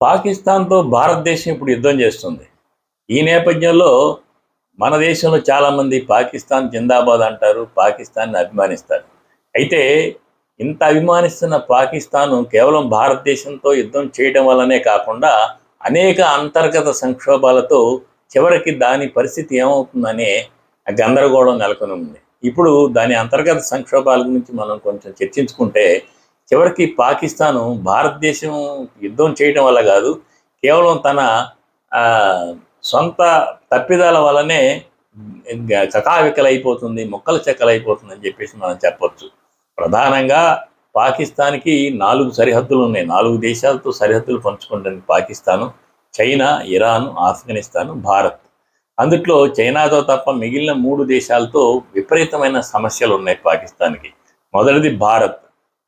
పాకిస్తాన్తో భారతదేశం ఇప్పుడు యుద్ధం చేస్తుంది. ఈ నేపథ్యంలో మన దేశంలో చాలామంది పాకిస్తాన్ జిందాబాద్ అంటారు పాకిస్తాన్ని అభిమానిస్తారు. అయితే ఇంత అభిమానిస్తున్న పాకిస్తాన్ కేవలం భారతదేశంతో యుద్ధం చేయడం వల్లనే కాకుండా అనేక అంతర్గత సంక్షోభాలతో చివరికి దాని పరిస్థితి ఏమవుతుందనే గందరగోళం నెలకొని ఉంది. ఇప్పుడు దాని అంతర్గత సంక్షోభాల గురించి మనం కొంచెం చర్చించుకుంటే చివరికి పాకిస్తాను భారతదేశం యుద్ధం చేయడం వల్ల కాదు కేవలం తన సొంత తప్పిదాల వల్లనే చకావికలైపోతుంది మొక్కలు చెక్కలైపోతుంది అని చెప్పేసి మనం చెప్పొచ్చు. ప్రధానంగా పాకిస్తాన్కి నాలుగు సరిహద్దులు ఉన్నాయి. నాలుగు దేశాలతో సరిహద్దులు పంచుకుంటుంది పాకిస్తాను చైనా ఇరాన్ ఆఫ్ఘనిస్తాన్ భారత్. అందుట్లో చైనాతో తప్ప మిగిలిన మూడు దేశాలతో విపరీతమైన సమస్యలు ఉన్నాయి పాకిస్తాన్కి. మొదటిది భారత్.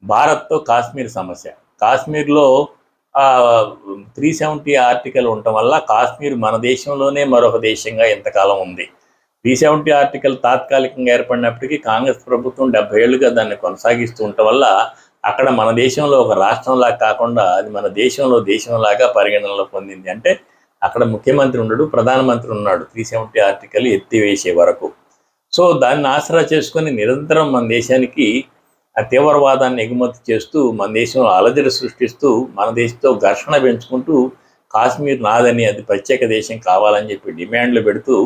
భారత్తో కాశ్మీర్ సమస్య. కాశ్మీర్లో త్రీ సెవెంటీ ఆర్టికల్ ఉండటం వల్ల కాశ్మీర్ మన దేశంలోనే మరొక దేశంగా ఎంతకాలం ఉంది. త్రీ సెవెంటీ ఆర్టికల్ తాత్కాలికంగా ఏర్పడినప్పటికీ కాంగ్రెస్ ప్రభుత్వం డెబ్బై ఏళ్ళుగా దాన్ని కొనసాగిస్తూ ఉండటం వల్ల అక్కడ మన దేశంలో ఒక రాష్ట్రంలాగా కాకుండా అది మన దేశంలో దేశంలాగా పరిగణనలో పొందింది. అంటే అక్కడ ముఖ్యమంత్రి ఉండడు ప్రధానమంత్రి ఉన్నాడు. త్రీ సెవెంటీ ఆర్టికల్ ఎత్తివేసే వరకు. సో దాన్ని ఆసరా చేసుకొని నిరంతరం మన దేశానికి ఆ తీవ్రవాదాన్ని ఎగుమతి చేస్తూ మన దేశంలో అలజడి సృష్టిస్తూ మన దేశంతో ఘర్షణ పెంచుకుంటూ కాశ్మీర్ నాదని అది ప్రత్యేక దేశం కావాలని చెప్పి డిమాండ్లు పెడుతూ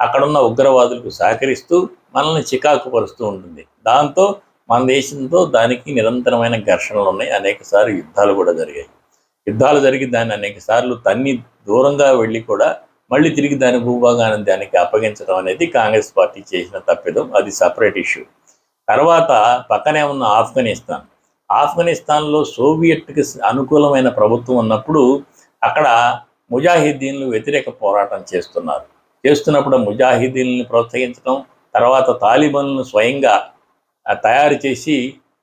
అక్కడున్న ఉగ్రవాదులకు సహకరిస్తూ మనల్ని చికాకు పరుస్తూ ఉంటుంది. దాంతో మన దేశంతో దానికి నిరంతరమైన ఘర్షణలు ఉన్నాయి. అనేకసార్లు యుద్ధాలు కూడా జరిగాయి. యుద్ధాలు జరిగి దాన్ని అనేక సార్లు తన్ని దూరంగా వెళ్ళి కూడా మళ్ళీ తిరిగి దాని భూభాగాన్ని దానికి అప్పగించడం అనేది కాంగ్రెస్ పార్టీ చేసిన తప్పిదం. అది సపరేట్ ఇష్యూ తర్వాత పక్కనే ఉన్న ఆఫ్ఘనిస్తాన్. ఆఫ్ఘనిస్తాన్లో సోవియట్కి అనుకూలమైన ప్రభుత్వం ఉన్నప్పుడు అక్కడ ముజాహిద్దీన్లు వ్యతిరేక పోరాటం చేస్తున్నారు. చేస్తున్నప్పుడు ముజాహిద్దీన్లను ప్రోత్సహించడం తర్వాత తాలిబన్లను స్వయంగా తయారు చేసి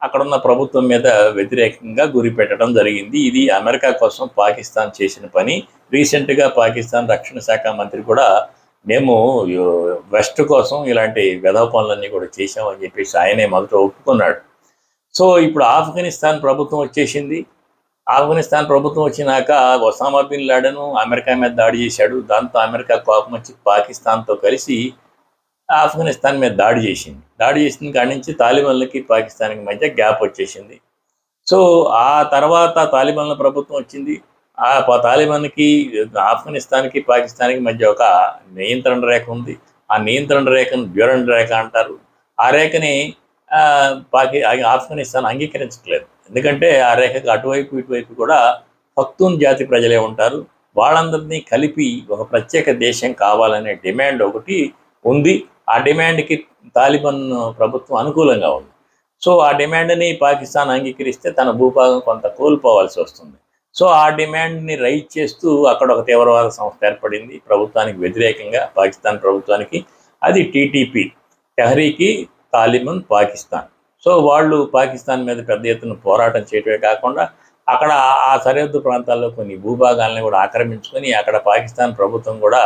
అక్కడున్న ప్రభుత్వం మీద వ్యతిరేకంగా గురిపెట్టడం జరిగింది. ఇది అమెరికా కోసం పాకిస్తాన్ చేసిన పని. రీసెంట్గా పాకిస్తాన్ రక్షణ శాఖ మంత్రి కూడా మేము వెస్ట్ కోసం ఇలాంటి వెధవ పనులన్నీ కూడా చేశామని చెప్పేసి ఆయనే మొదట ఒప్పుకున్నాడు. సో ఇప్పుడు ఆఫ్ఘనిస్తాన్ ప్రభుత్వం వచ్చేసింది. ఆఫ్ఘనిస్తాన్ ప్రభుత్వం వచ్చినాక ఒసామా బిన్ లాడెన్ అమెరికా మీద దాడి చేశాడు. దాంతో అమెరికా కోపం వచ్చి పాకిస్తాన్తో కలిసి ఆఫ్ఘనిస్తాన్ మీద దాడి చేసింది. దాడి చేసిన కాడి నుంచి తాలిబాన్లకి పాకిస్తాన్కి మధ్య గ్యాప్ వచ్చేసింది. సో ఆ తర్వాత తాలిబాన్ల ప్రభుత్వం వచ్చింది. ఆ ప- తాలిబాన్కి ఆఫ్ఘనిస్తాన్కి పాకిస్తాన్కి మధ్య ఒక నియంత్రణ రేఖ ఉంది. ఆ నియంత్రణ రేఖను డ్యూరండ్ రేఖ అంటారు. ఆ రేఖని పాకి ఆఫ్ఘనిస్తాన్ అంగీకరించట్లేదు. ఎందుకంటే ఆ రేఖకు అటువైపు ఇటువైపు కూడా పఖ్తూన్ జాతి ప్రజలే ఉంటారు. వాళ్ళందరినీ కలిపి ఒక ప్రత్యేక దేశం కావాలనే డిమాండ్ ఒకటి ఉంది. ఆ డిమాండ్కి తాలిబాన్ ప్రభుత్వం అనుకూలంగా ఉంది. సో ఆ డిమాండ్ని పాకిస్తాన్ అంగీకరిస్తే తన భూభాగం కొంత కోల్పోవాల్సి వస్తుంది. సో ఆ డిమాండ్ని రైట్ చేస్తూ అక్కడ ఒక తీవ్రవాద సంస్థ ఏర్పడింది. ప్రభుత్వానికి వ్యతిరేకంగా పాకిస్తాన్ ప్రభుత్వానికి అది టీటీపీ తెహరీకి తాలిబన్ పాకిస్తాన్. సో వాళ్ళు పాకిస్తాన్ మీద పెద్ద ఎత్తున పోరాటం చేయటమే కాకుండా అక్కడ ఆ సరిహద్దు ప్రాంతాల్లో కొన్ని భూభాగాలను కూడా ఆక్రమించుకొని అక్కడ పాకిస్తాన్ ప్రభుత్వం కూడా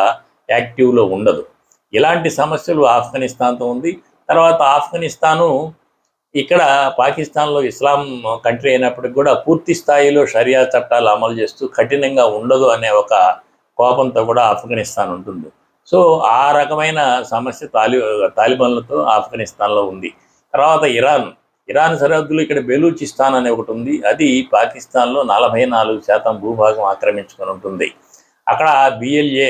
యాక్టివ్లో ఉండదు. ఇలాంటి సమస్యలు ఆఫ్ఘనిస్తాన్తో ఉంది. తర్వాత ఆఫ్ఘనిస్తాను ఇక్కడ పాకిస్తాన్లో ఇస్లాం కంట్రీ అయినప్పటికి కూడా పూర్తి స్థాయిలో షరియా చట్టాలు అమలు చేస్తూ కఠినంగా ఉండదు అనే ఒక కోపంతో కూడా ఆఫ్ఘనిస్తాన్ ఉంటుంది. సో ఆ రకమైన సమస్య తాలి తాలిబాన్లతో ఆఫ్ఘనిస్తాన్లో ఉంది. తర్వాత ఇరాన్. ఇరాన్ సరిహద్దులు ఇక్కడ బెలూచిస్తాన్ అనే ఒకటి ఉంది. అది పాకిస్తాన్లో నలభై నాలుగు శాతం భూభాగం ఆక్రమించుకొని ఉంటుంది. అక్కడ బిఎల్ఏ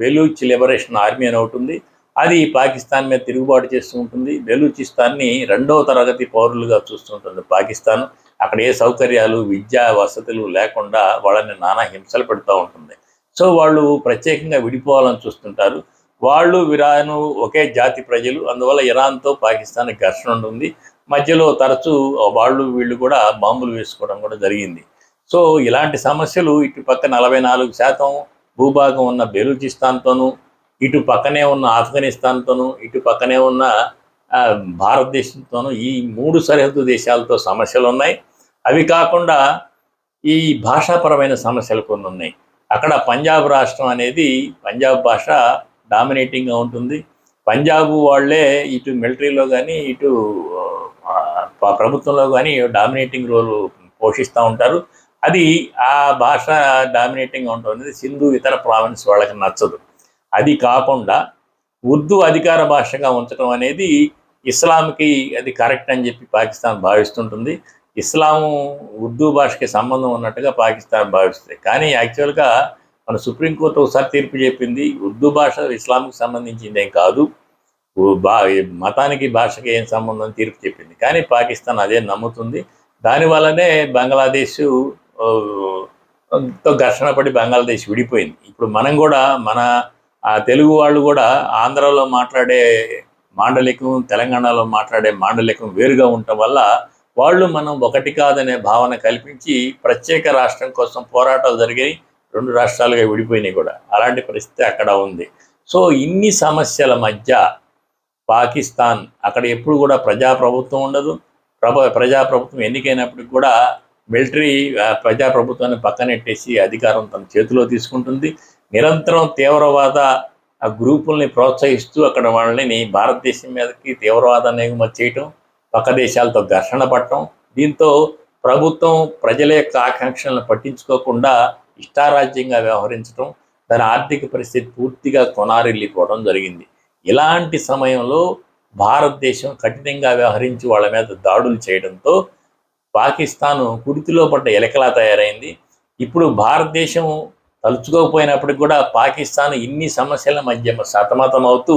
బెలూచ్ లిబరేషన్ ఆర్మీ అని ఒకటి ఉంది. అది పాకిస్తాన్ మీద తిరుగుబాటు చేస్తూ ఉంటుంది. బెలూచిస్తాన్ని రెండవ తరగతి పౌరులుగా చూస్తుంటుంది పాకిస్తాన్. అక్కడ ఏ సౌకర్యాలు విద్యా వసతులు లేకుండా వాళ్ళని నానా హింసలు పెడుతూ ఉంటుంది. సో వాళ్ళు ప్రత్యేకంగా విడిపోవాలని చూస్తుంటారు. వాళ్ళు ఇరాను ఒకే జాతి ప్రజలు. అందువల్ల ఇరాన్తో పాకిస్తాన్ ఘర్షణ ఉంటుంది. మధ్యలో తరచూ వాళ్ళు వీళ్ళు కూడా బాంబులు వేసుకోవడం కూడా జరిగింది. సో ఇలాంటి సమస్యలు ఇటు పక్క నలభై నాలుగు శాతం భూభాగం ఉన్న బెలూచిస్తాన్తోనూ ఇటు పక్కనే ఉన్న ఆఫ్ఘనిస్తాన్తోనూ ఇటు పక్కనే ఉన్న భారతదేశంతోనూ ఈ మూడు సరిహద్దు దేశాలతో సమస్యలు ఉన్నాయి అవి కాకుండా ఈ భాషాపరమైన సమస్యలు కొన్ని ఉన్నాయి అక్కడ పంజాబ్ రాష్ట్రం అనేది పంజాబ్ భాష డామినేటింగ్గా ఉంటుంది. పంజాబ్ వాళ్ళే ఇటు మిలిటరీలో కానీ ఇటు ప్రభుత్వంలో కానీ డామినేటింగ్ రోల్ పోషిస్తూ ఉంటారు. అది ఆ భాష డామినేటింగ్గా ఉంటుంది సింధు ఇతర ప్రావిన్స్ వాళ్ళకి నచ్చదు. అది కాకుండా ఉర్దూ అధికార భాషగా ఉంచడం అనేది ఇస్లాంకి అది కరెక్ట్ అని చెప్పి పాకిస్తాన్ భావిస్తుంటుంది. ఇస్లాము ఉర్దూ భాషకి సంబంధం ఉన్నట్టుగా పాకిస్తాన్ భావిస్తుంది. కానీ యాక్చువల్గా మన సుప్రీంకోర్టు ఒకసారి తీర్పు చెప్పింది ఉర్దూ భాష ఇస్లాంకి సంబంధించింది ఏం కాదు బా మతానికి భాషకి ఏం సంబంధం అని తీర్పు చెప్పింది. కానీ పాకిస్తాన్ అదే నమ్ముతుంది. దానివల్లనే బంగ్లాదేశ్తో ఘర్షణ పడి బంగ్లాదేశ్ విడిపోయింది. ఇప్పుడు మనం కూడా మన ఆ తెలుగు వాళ్ళు కూడా ఆంధ్రాలో మాట్లాడే మాండలికం తెలంగాణలో మాట్లాడే మాండలికం వేరుగా ఉండటం వల్ల వాళ్ళు మనం ఒకటి కాదనే భావన కల్పించి ప్రత్యేక రాష్ట్రం కోసం పోరాటాలు జరిగాయి రెండు రాష్ట్రాలుగా విడిపోయినాయి కూడా. అలాంటి పరిస్థితి అక్కడ ఉంది. సో ఇన్ని సమస్యల మధ్య పాకిస్తాన్ అక్కడ ఎప్పుడు కూడా ప్రజాప్రభుత్వం ఉండదు. ప్రభ ప్రజాప్రభుత్వం ఎన్నికైనప్పటికి కూడా మిలిటరీ ప్రజాప్రభుత్వాన్ని పక్కనెట్టేసి అధికారం తన చేతిలో తీసుకుంటుంది. నిరంతరం తీవ్రవాద ఆ గ్రూపుల్ని ప్రోత్సహిస్తూ అక్కడ వాళ్ళని భారతదేశం మీదకి తీవ్రవాదాన్ని ఎగుమతి చేయటం పక్క దేశాలతో ఘర్షణ పడటం దీంతో ప్రభుత్వం ప్రజల యొక్క ఆకాంక్షలను పట్టించుకోకుండా ఇష్టారాజ్యంగా వ్యవహరించడం దాని ఆర్థిక పరిస్థితి పూర్తిగా కొనారిల్లిపోవడం జరిగింది. ఇలాంటి సమయంలో భారతదేశం కఠినంగా వ్యవహరించి వాళ్ళ మీద దాడులు చేయడంతో పాకిస్తాను కుడితిలో పడ్డ ఎలకలా తయారైంది. ఇప్పుడు భారతదేశం తలుచుకోకపోయినప్పటికి కూడా పాకిస్తాన్ ఇన్ని సమస్యల మధ్య సతమతం అవుతూ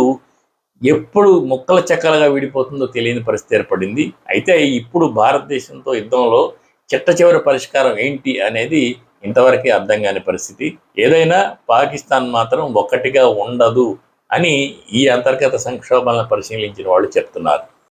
ఎప్పుడు ముక్కల చెక్కలుగా విడిపోతుందో తెలియని పరిస్థితి ఏర్పడింది. అయితే ఇప్పుడు భారతదేశంతో యుద్ధంలో చిట్ట చివరి పరిష్కారం ఏంటి అనేది ఇంతవరకే అర్థం కాని పరిస్థితి. ఏదైనా పాకిస్తాన్ మాత్రం ఒక్కటిగా ఉండదు అని ఈ అంతర్గత సంక్షోభాలను పరిశీలించిన వాళ్ళు చెప్తున్నారు.